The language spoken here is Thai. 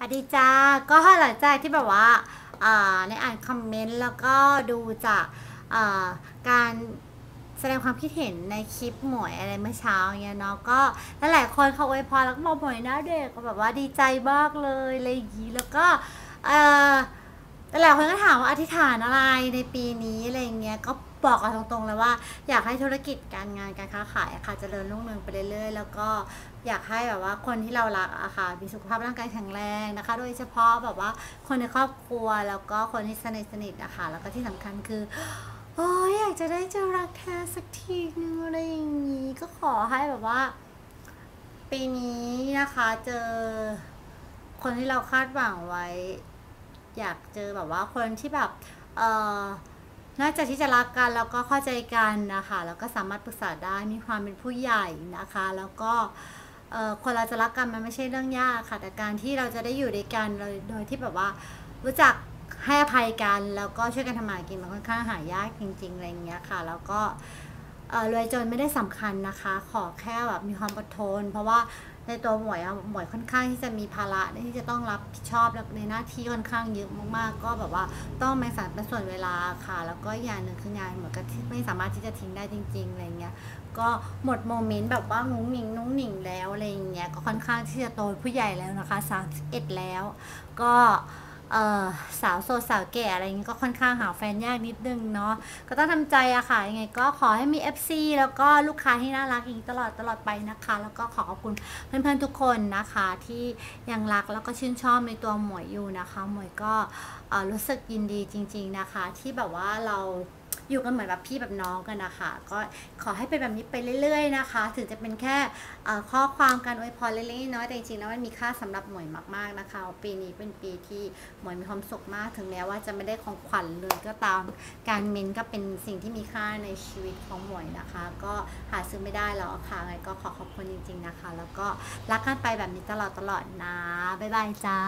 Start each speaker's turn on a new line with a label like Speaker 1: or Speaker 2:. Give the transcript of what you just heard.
Speaker 1: อดีจ้าก็หลังจากที่แบบว่าในอ่านคอมเมนต์แล้วก็ดูจากการแสดงความคิดเห็นในคลิปหมวยอะไรเมื่อเช้าเนี่ยเนาะก็ลหลายคนเขาอวยพรแล้วก็บอกหมวยหน้าเด็กแบบว่าดีใจมากเลยอะไรอย่างนี้แล้วก็เออ แต่หลายคนก็ถามว่าอธิษฐานอะไรในปีนี้อะไรเงี้ยก็บอกกันตรงๆเลยว่าอยากให้ธุรกิจการงานการค้าขายอะค่ะเจริญรุ่งเรืองไปเรื่อยๆ แล้วก็อยากให้แบบว่าคนที่เรารักอะค่ะมีสุขภาพร่างกายแข็งแรงนะคะ โดยเฉพาะแบบว่าคนในครอบครัวแล้วก็คนที่สนิทสนิทอะค่ะแล้วก็ที่สำคัญคือโอ้ยอยากจะได้เจอรักแท้สักทีนึงอะไรอย่างนี้ก็ขอให้แบบว่า ปีนี้นะคะเจอคนที่เราคาดหวังไว้ อยากเจอแบบว่าคนที่แบบเออน่าจะที่จะรักกันแล้วก็เข้าใจกันนะคะแล้วก็สามารถปรึกษาได้มีความเป็นผู้ใหญ่นะคะ แล้วก็เออคนเราจะรักกันมันไม่ใช่เรื่องยากค่ะ แต่การที่เราจะได้อยู่ด้วยกันโดยที่แบบว่ารู้จักให้อภัยกันแล้วก็ช่วยกันทำมาหากินมันค่อนข้างหายากจริงๆอะไรเงี้ยค่ะ แล้วก็รวยจนไม่ได้สำคัญนะคะ ขอแค่แบบมีความอดทน เพราะว่า ในตัวหมวยอะหมวยค่อนข้างที่จะมีภาระที่จะต้องรับผิดชอบและในหน้าที่ค่อนข้างเยอะมากๆ ก็แบบว่าต้องแบ่งสรรเป็นส่วนเวลาค่ะ แล้วก็อย่างหนึ่งคืองานหมวยก็ที่ไม่สามารถที่จะทิ้งได้จริงๆอะไรเงี้ยก็หมดโมเมนต์แบบว่างุ้งหนิงนุ้งหนิงแล้วอะไรเงี้ยก็ค่อนข้างที่จะโตเป็นผู้ใหญ่แล้วนะคะ 31 แล้ว ก็ สาวโสดสาวแก่อะไรอย่างงี้ก็ค่อนข้างหาแฟนยากนิดนึงเนาะก็ต้องทำใจอะค่ะยังไงก็ขอให้มี FC แล้วก็ลูกค้าที่น่ารักอย่างนี้ตลอดตลอดไปนะคะ แล้วก็ขอขอบคุณเพื่อนๆทุกคนนะคะ ที่ยังรักแล้วก็ชื่นชอบในตัวหมวยอยู่นะคะ หมวยก็รู้สึกยินดีจริง ๆนะคะ ที่แบบว่าเรา อยู่กันเหมือนแบบพี่แบบน้องกันนะคะ ก็ขอให้เป็นแบบนี้ไปเรื่อย ๆ นะคะ ถึงจะเป็นแค่ข้อความการอวยพรเล็กๆน้อยแต่จริงๆแล้วมันมีค่าสำหรับหมวยมากๆนะคะ ปีนี้เป็นปีที่หมวยมีความสุขมากถึงแม้ว่าจะไม่ได้ของขวัญเลยก็ตามการเมนก็เป็นสิ่งที่มีค่าในชีวิตของหมวยนะคะ ก็หาซื้อไม่ได้แล้วอะค่ะไงก็ขอขอบคุณจริง ๆนะคะ แล้วก็รักกันไปแบบนี้ตลอดตลอดๆนะบ๊ายบายจ้า